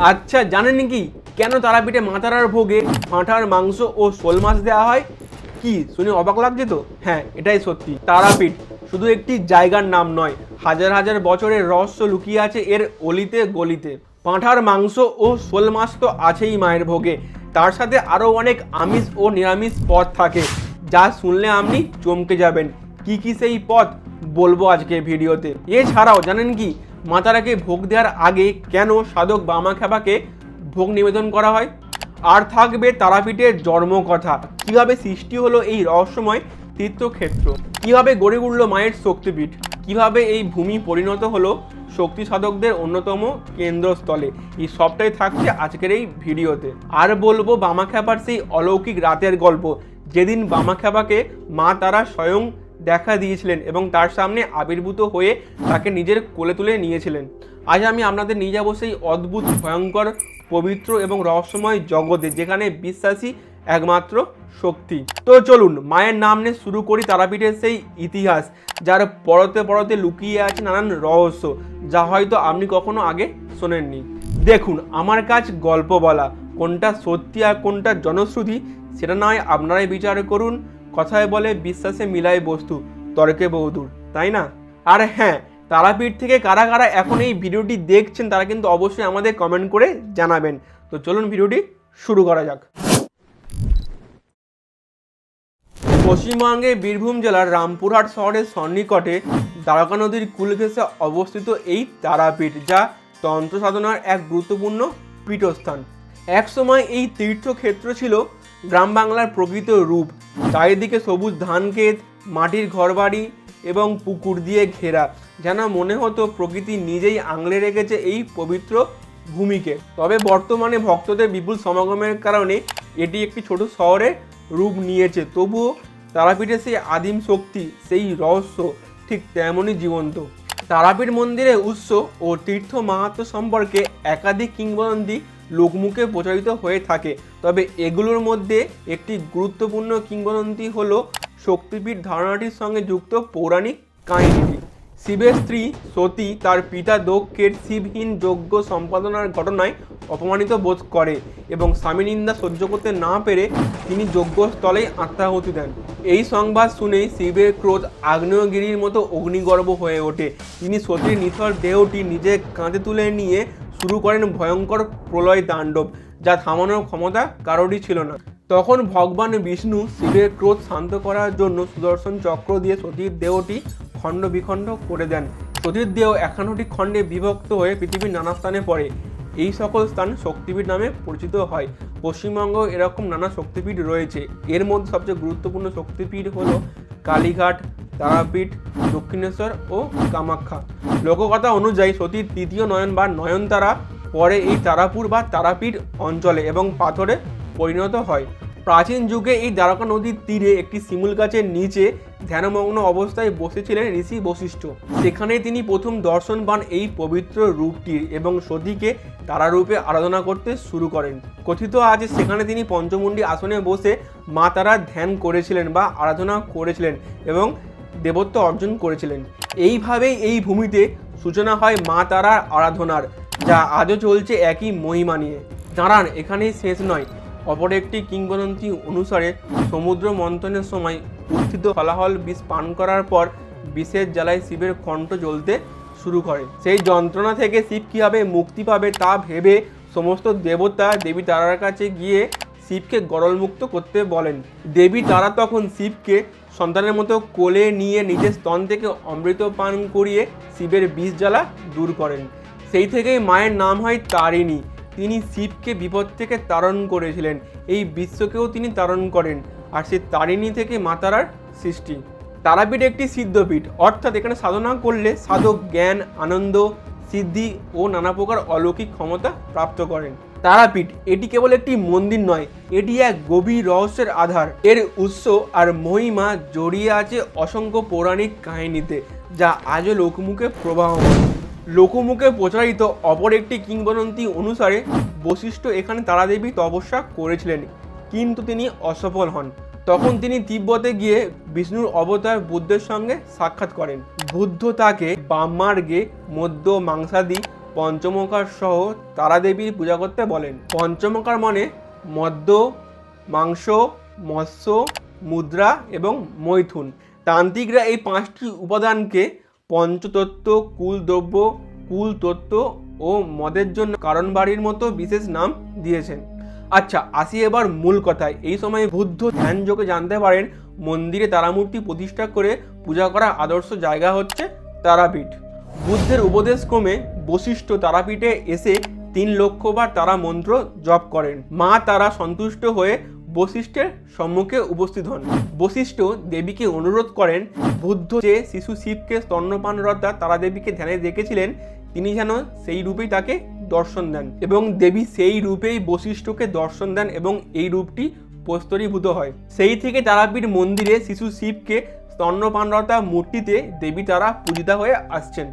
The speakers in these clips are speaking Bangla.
আচ্ছা জানেন কি? কেন তারাপীঠে মাতারার ভোগে পাঁঠার মাংস ও শোল মাছ দেওয়া হয়? কি, শুনে অবাক লাগছে তো? হ্যাঁ এটাই সত্যি। তারাপীঠ শুধু একটি জায়গার নাম নয়, হাজার হাজার বছরের রহস্য লুকিয়ে আছে এর অলিতে গলিতে। পাঁঠার মাংস ও শোল মাছ তো আছেই মায়ের ভোগে। তার সাথে আরও অনেক আমিষ ও নিরামিষ পদ থাকে, যা শুনলে আপনি চমকে যাবেন। কি কি সেই পথ বলব আজকে ভিডিওতে। এছাড়াও, জানেন কি? মাতারাকে ভোগ দেওয়ার আগে কেন সাধক বামা খেপাকে ভোগ নিবেদন করা হয়? আর থাকবে তারাপীঠের জন্মকথা। কীভাবে সৃষ্টি হলো এই রহস্যময় তীর্থক্ষেত্র? কীভাবে গড়ে উঠল মায়ের শক্তিপীঠ? কীভাবে এই ভূমি পরিণত হলো শক্তি সাধকদের অন্যতম কেন্দ্রস্থলে? এই সবটাই থাকছে আজকের এই ভিডিওতে। আর বলব বামাখ্যাপার সেই অলৌকিক রাতের গল্প। যেদিন বামাখ্যাপাকে মা তারা স্বয়ং দেখা দিয়েছিলেন এবং তার সামনে আবির্ভূত হয়ে তাকে নিজের কোলে তুলে নিয়েছিলেন। আজ আমি আপনাদের নিয়ে যাব সেই অদ্ভুত, ভয়ঙ্কর, পবিত্র এবং রহস্যময় জগতে যেখানে বিশ্বাসী একমাত্র শক্তি। তো চলুন, মায়ের নাম নিয়ে শুরু করি তারাপীঠের সেই ইতিহাস, যার পরতে পরতে লুকিয়ে আছে নানান রহস্য, যা হয়তো আপনি কখনো আগে শোনেননি। দেখুন, আমার কাজ গল্প বলা, কোনটা সত্যি আর কোনটা জনশ্রুতি, সেটা নয়, আপনারাই বিচার করুন। কথায় বলে বিশ্বাসে মিলায় বস্তু, তর্কে বহুদূর, তাই না? আর হ্যাঁ তারাপীঠ থেকে কারা কারা এখন এই ভিডিওটি দেখছেন তারা কিন্তু অবশ্যই আমাদের কমেন্ট করে জানাবেন। তো চলুন ভিডিওটি শুরু করা যাক। পশ্চিমবঙ্গে বীরভূম জেলার রামপুরহাট শহরের সন্নিকটে দ্বারকা নদীর কূল ঘেঁষে অবস্থিত এই তারাপীঠ যা তন্ত্র সাধনার এক গুরুত্বপূর্ণ পীঠস্থান। একসময় এই তীর্থক্ষেত্র ছিল গ্রাম বাংলার প্রকৃত রূপ। চারিদিকে সবুজ ধান ক্ষেত, মাটির ঘরবাড়ি এবং পুকুর দিয়ে ঘেরা। যেন মনে হতো প্রকৃতি নিজেই আংলে রেখেছে এই পবিত্র ভূমিকে। তবে বর্তমানে ভক্তদের বিপুল সমাগমের কারণে এটি একটি ছোট শহরে রূপ নিয়েছে। তবুও তারাপীঠের সেই আদিম শক্তি, সেই রহস্য ঠিক তেমনই জীবন্ত। তারাপীঠ মন্দিরের উৎস ও তীর্থ মাহাত্ম সম্পর্কে একাধিক কিংবদন্তি লোকমুখে প্রচারিত হয়ে থাকে। তবে এগুলোর মধ্যে একটি গুরুত্বপূর্ণ কিংবদন্তি হল শক্তিপীঠ ধারণাটির সঙ্গে যুক্ত পৌরাণিক কাহিনীটি। শিবের স্ত্রী সতী তার পিতা দক্ষের শিবহীন যজ্ঞ সম্পাদনার ঘটনায় অপমানিত বোধ করে এবং স্বামী নিন্দা সহ্য করতে না পেরে তিনি যজ্ঞস্থলেই আত্মাহুতি দেন। এই সংবাদ শুনেই শিবের ক্রোধ আগ্নেয়গিরির মতো অগ্নিগর্ভ হয়ে ওঠে। তিনি সতীর নিথর দেহটি নিজে কাঁধে তুলে নিয়ে শুরু করেন ভয়ঙ্কর প্রলয় তাণ্ডব, যা থামানোর ক্ষমতা কারোরই ছিল না। তখন ভগবান বিষ্ণু শিবের ক্রোধ শান্ত করার জন্য সুদর্শন চক্র দিয়ে সতীর দেহটি খণ্ড বিখণ্ড করে দেন। সতীর দেহ একান্নটি খণ্ডে বিভক্ত হয়ে পৃথিবীর নানা স্থানে পড়ে। এই সকল স্থান শক্তিপীঠ নামে পরিচিত হয়। পশ্চিমবঙ্গ এরকম নানা শক্তিপীঠ রয়েছে। এর মধ্যে সবচেয়ে গুরুত্বপূর্ণ শক্তিপীঠ হল কালীঘাট, তারাপীঠ, দক্ষিণেশ্বর ও কামাখ্যা। লোককথা অনুযায়ী সতীর তৃতীয় নয়ন বা নয়নতারা পরে এই তারাপুর বা তারাপীঠ অঞ্চলে এবং পাথরে পরিণত হয়। প্রাচীন যুগে এই দ্বারকা নদীর তীরে একটি শিমুল গাছের নিচে ধ্যানমগ্ন অবস্থায় বসেছিলেন ঋষি বশিষ্ঠ। সেখানেই তিনি প্রথম দর্শন পান এই পবিত্র রূপটির এবং সতীকে তারারূপে আরাধনা করতে শুরু করেন। কথিত আছে সেখানে তিনি পঞ্চমুণ্ডী আসনে বসে মা তারা ধ্যান করেছিলেন বা আরাধনা করেছিলেন এবং দেবত্ব অর্জন করেছিলেন। এইভাবেই এই ভূমিতে সূচনা হয় মা তারার আরাধনার, যা আজও চলছে একই মহিমা নিয়ে। দাঁড়ান, এখানেই শেষ নয়। অপর একটি কিংবদন্তি অনুসারে সমুদ্র মন্থনের সময় উত্থিত ফলাফল বিষ পান করার পর বিষের জ্বালায় শিবের কণ্ঠ জ্বলতে শুরু করে। সেই যন্ত্রণা থেকে শিব কীভাবে মুক্তি পাবে তা ভেবে সমস্ত দেবতা দেবী তারার কাছে গিয়ে শিবকে গরলমুক্ত করতে বলেন। দেবী তারা তখন শিবকে সন্তানের মতো কোলে নিয়ে নিজের স্তন থেকে অমৃত পান করিয়ে শিবের বিষ জ্বালা দূর করেন। সেই থেকেই মায়ের নাম হয় তারিণী। তিনি শিবকে বিপদ থেকে তারণ করেছিলেন। এই বিশ্বকেও তিনি তারণ করেন। আর সেই তারিণী থেকে মাতারার সৃষ্টি। তারাপীঠ একটি সিদ্ধপীঠ। অর্থাৎ এখানে সাধনা করলে সাধক জ্ঞান, আনন্দ, সিদ্ধি ও নানা প্রকার অলৌকিক ক্ষমতা প্রাপ্ত করেন। তারাপীঠ এটি কেবল একটি মন্দির নয়, এটি এক গভীর রহস্যের আধার। এর উৎস আর মহিমা জড়িয়ে আছে অসংখ্য পৌরাণিক কাহিনীতে, যা আজও লোকমুখে প্রবাহমান। লোকমুখে প্রচারিত অপর একটি কিংবদন্তি অনুসারে বশিষ্ঠ এখানে তারাদেবী তপস্যা করেছিলেন, কিন্তু তিনি অসফল হন। তখন তিনি তিব্বতে গিয়ে বিষ্ণুর অবতার বুদ্ধের সঙ্গে সাক্ষাৎ করেন। বুদ্ধ তাকে বামমার্গে মধ্য মাংসাদি পঞ্চমকার সহ তারা দেবীর পূজা করতে বলেন। পঞ্চমকার মানে মদ্য মাংস, মৎস্য, মুদ্রা এবং মৈথুন। তান্ত্রিকরা এই পাঁচটি উপাদানকে পঞ্চতত্ত্ব, কুলদ্রব্য, কুলতত্ত্ব ও মদের জন্য কারণ বাড়ির মতো বিশেষ নাম দিয়েছেন। আচ্ছা আসি এবার মূল কথায়। এই সময় বুদ্ধ ধ্যান যোগে জানতে পারেন, মন্দিরে তারামূর্তি প্রতিষ্ঠা করে পূজা করা আদর্শ জায়গা হচ্ছে তারাপীঠ। বুদ্ধের উপদেশ ক্রমে বশিষ্ঠ তারাপীঠে এসে তিন লক্ষবার তারা মন্ত্র জপ করেন। মা তারা সন্তুষ্ট হয়ে বশিষ্ঠের সম্মুখে উপস্থিত হন। বশিষ্ঠ দেবীকে অনুরোধ করেন, বুদ্ধ যে শিশু শিবকে স্তন্যপানরতা তারা দেবীকে ধ্যানে দেখেছিলেন, তিনি যেন সেই রূপেই তাকে দর্শন দেন এবং দেবী সেই রূপেই বশিষ্ঠকে দর্শন দেন এবং এই রূপটি প্রস্তরীভূত হয়। সেই থেকে তারাপীঠ মন্দিরে শিশু শিবকে স্তন্যপানরতা মূর্তিতে দেবী তারা পূজিতা হয়ে আসছেন।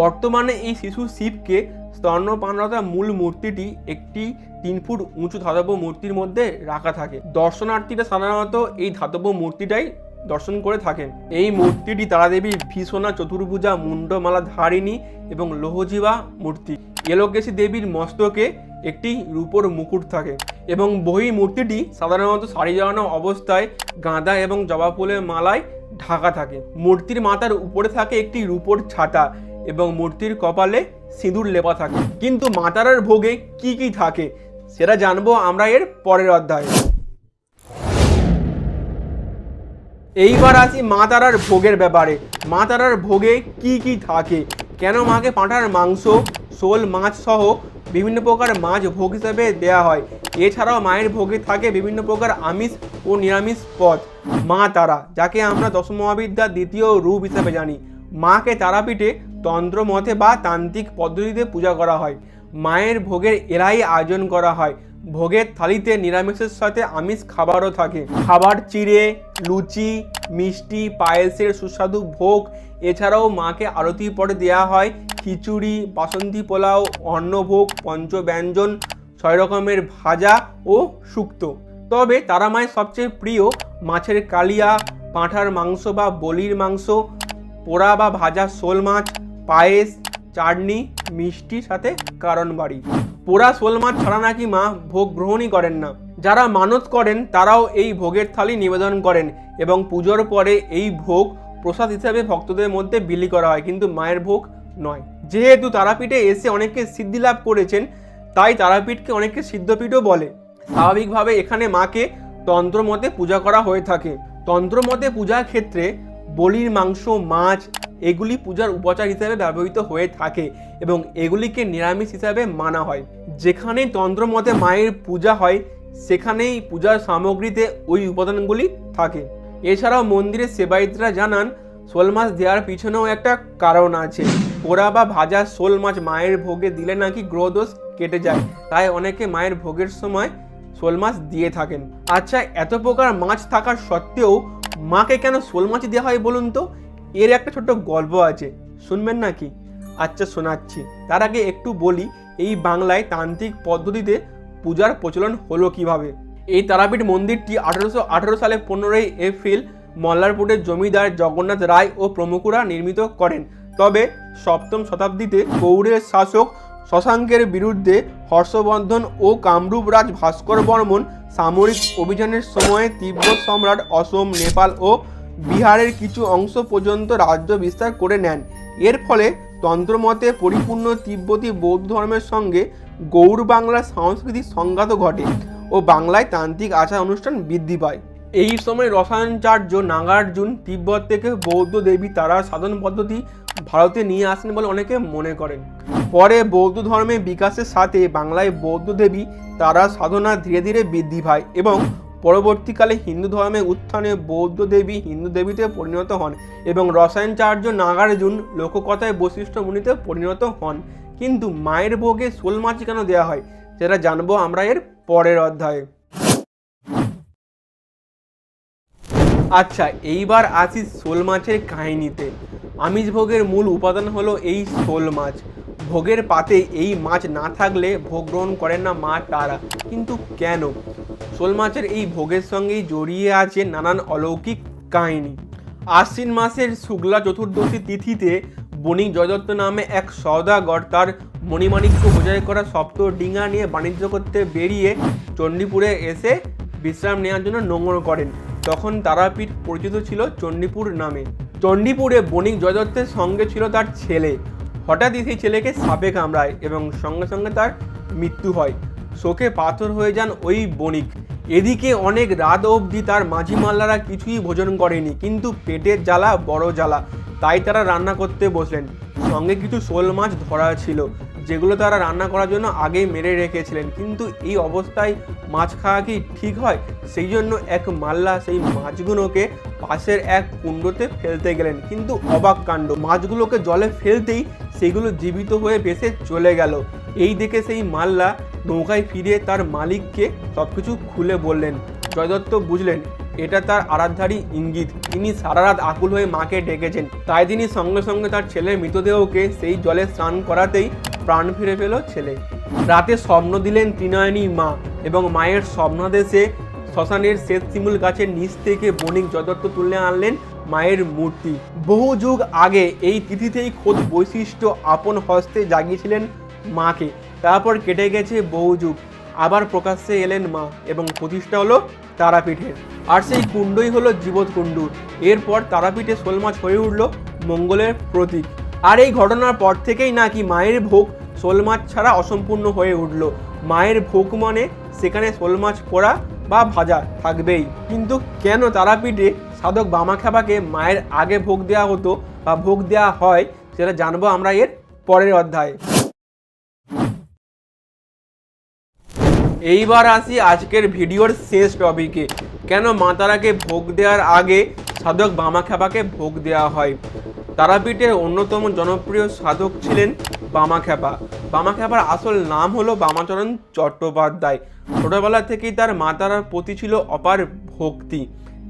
বর্তমানে এই শিশু শিবকে স্তন্যপানরতা মূল মূর্তিটি একটি তিন ফুট উঁচু ধাতব মূর্তির মধ্যে রাখা থাকে। দর্শনার্থীরা সাধারণত এই ধাতব মূর্তিটাই দর্শন করে থাকেন। এই মূর্তিটি তারাদেবী ভীষণা চতুর্ভুজা মুন্ডমালা ধারিণী এবং লোহজীবা মূর্তি। এলোকেশী দেবীর মস্তকে একটি রূপোর মুকুট থাকে এবং বহি মূর্তিটি সাধারণত শাড়ি জড়ানো অবস্থায় গাঁদা এবং জবা ফুলের মালায় ঢাকা থাকে। মূর্তির মাথার উপরে থাকে একটি রূপোর ছাতা এবং মূর্তির কপালে সিঁদুর লেপা থাকে। কিন্তু মাতারার ভোগে কি কি থাকে সেটা জানব আমরা এর পরের অধ্যায়ে। এইবার আসি মা তারার ভোগের ব্যাপারে। মা তারার ভোগে কি কি থাকে? কেন মাকে পাঁঠার মাংস শোল মাছ সহ বিভিন্ন প্রকার মাছ ভোগ হিসেবে দেয়া হয়। এছাড়াও মায়ের ভোগে থাকে বিভিন্ন প্রকার আমিষ ও নিরামিষ পদ। মা তারা, যাকে আমরা দশমহাবিদ্যার দ্বিতীয় রূপ হিসেবে জানি। মাকে তারাপীঠে তন্ত্র মতে বা তান্ত্রিক পদ্ধতিতে পূজা করা হয়। মায়ের ভোগের এরাই আয়োজন করা হয়। ভোগের থালিতে নিরামিষের সাথে আমিষ খাবারও থাকে। খাবার চিড়ে, লুচি, মিষ্টি, পায়েসের সুস্বাদু ভোগ এছাড়াও মাকে আরতির পরে দেওয়া হয় খিচুড়ি, বাসন্তী পোলাও, অন্নভোগ, পঞ্চব্যঞ্জন, ছয় রকমের ভাজা ও শুক্তো। তবে তারা মায়ের সবচেয়ে প্রিয় মাছের কালিয়া, পাঁঠার মাংস বা বলির মাংস, পোড়া বা ভাজা শোল মাছ, পায়েস, চাটনি, মিষ্টির সাথে কারণ বাড়ি। পোড়া শোল মাছ ছাড়া নাকি মা ভোগ গ্রহণই করেন না। যারা মানত করেন, তারাও এই ভোগের থালি নিবেদন করেন এবং পুজোর পরে এই ভোগ প্রসাদ হিসাবে ভক্তদের মধ্যে বিলি করা হয়, কিন্তু মায়ের ভোগ নয়। যেহেতু তারাপীঠে এসে অনেকে সিদ্ধি লাভ করেছেন, তাই তারাপীঠকে অনেকে সিদ্ধপীঠও বলে। স্বাভাবিকভাবে এখানে মাকে তন্ত্রমতে পূজা করা হয়ে থাকে। তন্ত্রমতে পূজার ক্ষেত্রে বলির মাংস, মাছ, এগুলি পূজার উপচার হিসাবে ব্যবহৃত হয়ে থাকে এবং এগুলিকে নিরামিষ হিসাবে মানা হয়। যেখানে তন্ত্রমতে মায়ের পূজা হয়, সেখানেই পূজার সামগ্রীতে ওই উপাদানগুলি থাকে। এছাড়াও মন্দিরের সেবায়িতরা জানান, শোল মাছ দেওয়ার পিছনেও একটা কারণ আছে। পোড়া বা ভাজা শোল মাছ মায়ের ভোগে দিলে নাকি গ্রহদোষ কেটে যায়। তাই অনেকে মায়ের ভোগের সময় শোল মাছ দিয়ে থাকেন। আচ্ছা এত প্রকার মাছ থাকার সত্ত্বেও মাকে কেন শোল মাছ দেওয়া হয় বলুন তো? এর একটা ছোট্ট গল্প আছে। শুনবেন নাকি? আচ্ছা শোনাচ্ছি। তার আগে একটু বলি, এই বাংলায় তান্ত্রিক পদ্ধতিতে পূজার প্রচলন হলো কীভাবে? এই তারাপীঠ মন্দিরটি আঠারোশো আঠারো সালে পনেরোই এপ্রিল মল্লারপুরের জমিদার জগন্নাথ রায় ও প্রমুখরা নির্মিত করেন। তবে সপ্তম শতাব্দীতে গৌড়ের শাসক শশাঙ্কের বিরুদ্ধে হর্ষবর্ধন ও কামরূপ রাজ ভাস্কর বর্মন সামরিক অভিযানের সময় তিব্বত সম্রাট অসম, নেপাল ও বিহারের কিছু অংশ পর্যন্ত রাজ্য বিস্তার করে নেন। এর ফলে তন্ত্রমতে পরিপূর্ণ তিব্বতী বৌদ্ধ ধর্মের সঙ্গে গৌড় বাংলার সাংস্কৃতিক সংঘাত ঘটে। ও বাংলায় তান্ত্রিক আচার অনুষ্ঠান বৃদ্ধি পায়। এই সময় রসায়নচার্য নাগার্জুন তিব্বত থেকে বৌদ্ধ দেবী তারা সাধন পদ্ধতি ভারতে নিয়ে আসেন বলে অনেকে মনে করেন। পরে বৌদ্ধ ধর্মের বিকাশের সাথে বাংলায় বৌদ্ধ দেবী তারা সাধনা ধীরে ধীরে বৃদ্ধি পায় এবং পরবর্তীকালে হিন্দু ধর্মের উত্থানে বৌদ্ধ দেবী হিন্দু দেবীতে পরিণত হন এবং রসায়নচার্য নাগার্জুন লোককথায় বৈশিষ্ট্য মুনিতে পরিণত হন। কিন্তু মায়ের ভোগে শোল মাছ কেন দেওয়া হয়? সেটা জানব আমরা এর পরের অধ্যায়ে। আচ্ছা এইবার আসি শোল মাছের কাহিনীতে। আমিষ ভোগের মূল উপাদান হলো এই শোল মাছ। ভোগের পাতে এই মাছ না থাকলে ভোগ গ্রহণ করেন না মা তারা। কিন্তু কেন? শোল মাছের এই ভোগের সঙ্গেই জড়িয়ে আছে নানান অলৌকিক কাহিনী। আশ্বিন মাসের শুক্লা চতুর্দশী তিথিতে বণিক জয়দত্ত নামে এক সওদাগর তার মণিমাণিক্য বোঝাই করা সপ্ত ডিঙা নিয়ে বাণিজ্য করতে বেরিয়ে চণ্ডীপুরে এসে বিশ্রাম নেওয়ার জন্য নোংর করেন। তখন তারাপীঠ পরিচিত ছিল চণ্ডীপুর নামে। চণ্ডীপুরে বণিক জয়দত্তের সঙ্গে ছিল তার ছেলে। হঠাৎই সেই ছেলেকে সাপে কামড়ায় এবং সঙ্গে সঙ্গে তার মৃত্যু হয়। শোকে পাথর হয়ে যান ওই বণিক। এদিকে অনেক রাত অবধি তার মাঝি মাল্লারা কিছুই ভোজন করেনি, কিন্তু পেটের জ্বালা বড় জ্বালা। তাই তারা রান্না করতে বসলেন। সঙ্গে কিছু শোল মাছ ধরা ছিল। যেগুলো তারা রান্না করার জন্য আগেই মেরে রেখেছিলেন। কিন্তু এই অবস্থায় মাছ খাওয়া কি ঠিক হয়? সেই জন্য এক মাল্লা সেই মাছগুলোকে পাশের এক কুণ্ডতে ফেলতে গেলেন। কিন্তু অবাক কাণ্ড, মাছগুলোকে জলে ফেলতেই সেগুলো জীবিত হয়ে ভেসে চলে গেল। এই দেখে সেই মাল্লা নৌকায় ফিরে তার মালিককে সবকিছু খুলে বললেন। জয়দত্ত বুঝলেন এটা তার আরাধ্যারই ইঙ্গিত। তিনি সারা রাত আকুল হয়ে মাকে ডেকেছেন। তাই তিনি সঙ্গে সঙ্গে তার ছেলের মৃতদেহকে সেই জলে স্নান করাতেই প্রাণ ফিরে পেল ছেলে। রাতে স্বপ্ন দিলেন ত্রিনয়নী মা এবং মায়ের স্বপ্নাদেশে শ্মশানের শেষ শিমুল গাছের নিচ থেকে বণিক জয়দত্ত তুলে আনলেন মায়ের মূর্তি। বহু যুগ আগে এই তিথিতেই খোদ বৈশিষ্ট্য আপন হস্তে জাগিয়েছিলেন মাকে। তারপর কেটে গেছে বহু যুগ। আবার প্রকাশ্যে এলেন মা এবং প্রতিষ্ঠা হলো তারাপীঠের। আর সেই কুণ্ডই হলো জীবত কুণ্ডু এরপর তারাপীঠে শোল মাছ হয়ে উঠল মঙ্গলের প্রতীক। আর এই ঘটনার পর থেকেই নাকি মায়ের ভোগ শোল মাছ ছাড়া অসম্পূর্ণ হয়ে উঠল। মায়ের ভোগ মানে সেখানে শোল মাছ পোড়া বা ভাজা থাকবেই। কিন্তু কেন তারাপীঠে সাধক বামাখ্যাপাকে মায়ের আগে ভোগ দেওয়া হতো বা ভোগ দেওয়া হয়, সেটা জানব আমরা এর পরের অধ্যায়ে। এইবার আসি আজকের ভিডিওর শেষ টপিকে। কেন মাতারাকে ভোগ দেওয়ার আগে সাধক বামাখ্যাপাকে ভোগ দেওয়া হয়? তারাপীঠের অন্যতম জনপ্রিয় সাধক ছিলেন বামাখ্যাপা। বামাখ্যাপার আসল নাম হলো বামাচরণ চট্টোপাধ্যায়। ছোটবেলা থেকেই তার মা তারার প্রতি ছিল অপার ভক্তি।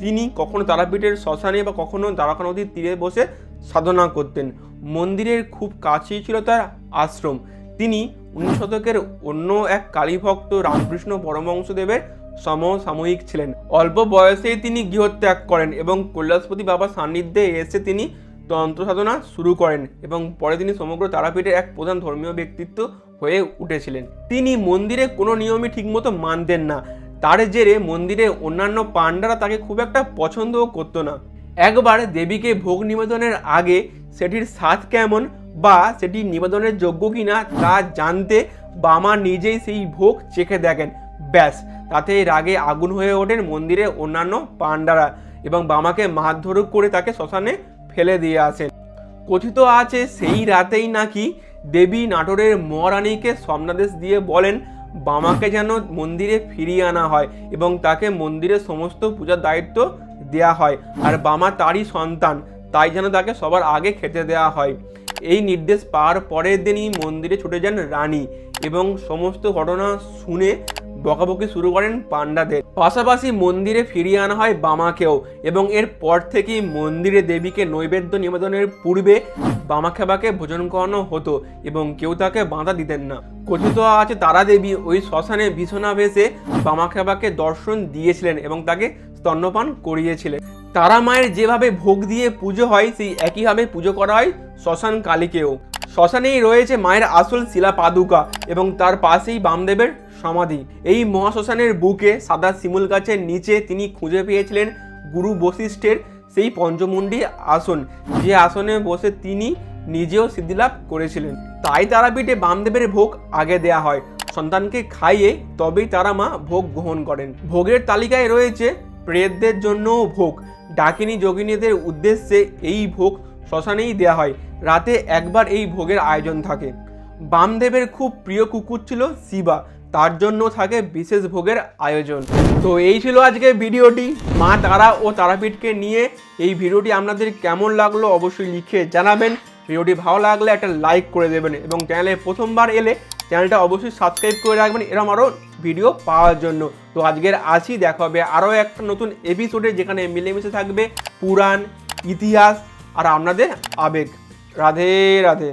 তিনি কখনো তারাপীঠের শ্মশানে বা কখনো দ্বারকা নদীর তীরে বসে সাধনা করতেন। মন্দিরের খুব কাছেই ছিল তার আশ্রম। তিনি উনিশ শতকের অন্য এক কালীভক্ত রামকৃষ্ণ পরমহংসদেবের সমসাময়িক ছিলেন। অল্প বয়সেই তিনি গৃহত্যাগ করেন এবং কৈলাসপতি বাবার সান্নিধ্যে এসে তিনি তন্ত্র সাধনা শুরু করেন এবং পরে তিনি সমগ্র তারাপীঠের এক প্রধান ধর্মীয় ব্যক্তিত্ব হয়ে উঠেছিলেন। তিনি মন্দিরে কোনো নিয়মই ঠিকমতো মানতেন না। তার জেরে মন্দিরে অন্যান্য পাণ্ডারা তাকে খুব একটা পছন্দও করতো না। একবার দেবীকে ভোগ নিবেদনের আগে সেটির স্বাদ কেমন বা সেটি নিবেদনের যোগ্য কিনা তা জানতে বামা নিজেই সেই ভোগ চেখে দেখেন। ব্যাস, তাতে রাগে আগুন হয়ে ওঠেন মন্দিরে অন্যান্য পাণ্ডারা এবং বামাকে মারধর করে তাকে শ্মশানে ফেলে দিয়ে আসেন। কথিত আছে সেই রাতেই নাকি দেবী নাটোরের মহারানীকে স্বপ্নাদেশ দিয়ে বলেন, বামাকে যেন মন্দিরে ফিরিয়ে আনা হয় এবং তাকে মন্দিরের সমস্ত পূজার দায়িত্ব দেয়া হয়। আর বামা তারই সন্তান, তাই যেন তাকে সবার আগে খেতে দেওয়া হয়। এই নির্দেশ পাওয়ার পরের দিনই মন্দিরে ছুটে যান রানী এবং সমস্ত ঘটনা শুনে বকাবকি শুরু করেন পাণ্ডাদের। পাশাপাশি মন্দিরে ফিরিয়ে আনা হয় বামাকেও এবং এর পর থেকেই মন্দিরে দেবীকে নৈবেদ্য নিবেদনের পূর্বে বামাখেবাকে ভোজন করানো হতো এবং কেউ তাকে বাঁধা দিতেন না। কথিত আছে তারা দেবী ওই শ্মশানে ভীষণা ভেসে বামাখেবাকে দর্শন দিয়েছিলেন এবং তাকে স্তন্যপান করিয়েছিলেন। তারা মায়ের যেভাবে ভোগ দিয়ে পুজো হয়, সেই একইভাবে পুজো করা হয় শ্মশান কালীকেও। শ্মশানেই রয়েছে মায়ের আসল শিলা পাদুকা এবং তার পাশেই বামদেবের সমাধি। এই মহাশ্মশানের বুকে সাদা শিমুল গাছের নিচে তিনি খুঁজে পেয়েছিলেন গুরু বশিষ্ঠের সেই পঞ্চমুণ্ডী আসন। যে আসনে বসে তিনি নিজেও সিদ্ধিলাভ করেছিলেন। তাই তারাপীঠে বামদেবের ভোগ আগে দেয়া হয়। সন্তানকে খাইয়ে তবেই তারা মা ভোগ গ্রহণ করেন। ভোগের তালিকায় রয়েছে প্রেতদের জন্যও ভোগ। ডাকিনী যোগিনীদের উদ্দেশ্যে এই ভোগ শ্মশানেই দেওয়া হয়। রাতে একবার এই ভোগের আয়োজন থাকে। বামদেবের খুব প্রিয় কুকুর ছিল শিবা। তার জন্য থাকে বিশেষ ভোগের আয়োজন। তো এই ছিল আজকে ভিডিওটি। মা তারা ও তারাপীঠকে নিয়ে এই ভিডিওটি আপনাদের কেমন লাগল অবশ্যই লিখে জানাবেন। ভিডিওটি ভালো লাগলে একটা লাইক করে দেবেন এবং চ্যানেলে প্রথমবার এলে চ্যানেলটা অবশ্যই সাবস্ক্রাইব করে রাখবেন। এরকম আরও ভিডিও পাওয়ার জন্য। তো আজকের আসি দেখা হবে আরও একটা নতুন এপিসোডে যেখানে মিলেমিশে থাকবে পুরাণ, ইতিহাস আর আপনাদের আবেগ। রাধে রাধে।